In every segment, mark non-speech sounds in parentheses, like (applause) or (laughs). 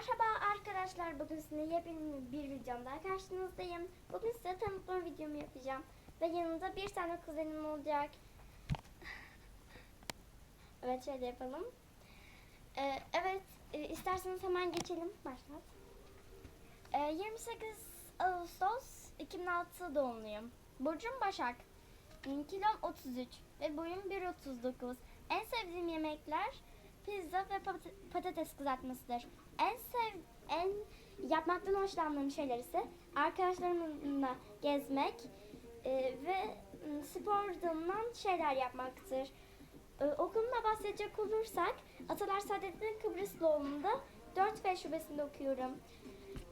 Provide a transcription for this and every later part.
Merhaba arkadaşlar. Bugün sizinle yepyeni bir videomda karşınızdayım. Bugün size tanıtma videomu yapacağım. Ve yanında bir tane kuzenim olacak. (laughs) Evet şöyle yapalım. Ee, evet e, isterseniz hemen geçelim. Başlat. Ee, 28 Ağustos 2006 doğumluyum. Burcum Başak. Kilom 33 ve boyum 1.39. En sevdiğim yemekler pizza ve pat- patates kızartmasıdır. En sev en yapmaktan hoşlandığım şeyler ise arkadaşlarımla gezmek e, ve m, spor dalından şeyler yapmaktır. E, okulumda bahsedecek olursak Atalar Saadettin Kıbrıslıoğlu'nda 4 V şubesinde okuyorum.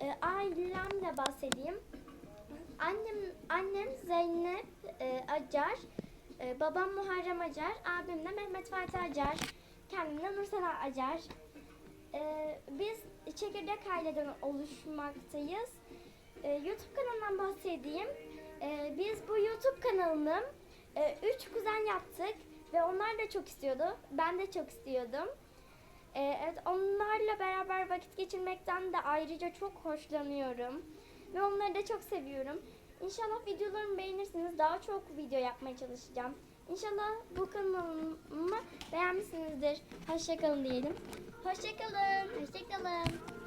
E, ailemle bahsedeyim. Annem annem Zeynep e, Acar, e, babam Muharrem Acar, abim de Mehmet Fatih Acar, kendim de Nursel Acar. E, biz çekirdek aileden oluşmaktayız. E, YouTube kanalından bahsedeyim. E, biz bu YouTube kanalını e, üç kuzen yaptık ve onlar da çok istiyordu. Ben de çok istiyordum. E, evet, onlarla beraber vakit geçirmekten de ayrıca çok hoşlanıyorum. Ve onları da çok seviyorum. İnşallah videolarımı beğenirsiniz. Daha çok video yapmaya çalışacağım. İnşallah bu kanalımı beğenmişsinizdir. Hoşçakalın diyelim. Hoşçakalın. Hoşçakalın.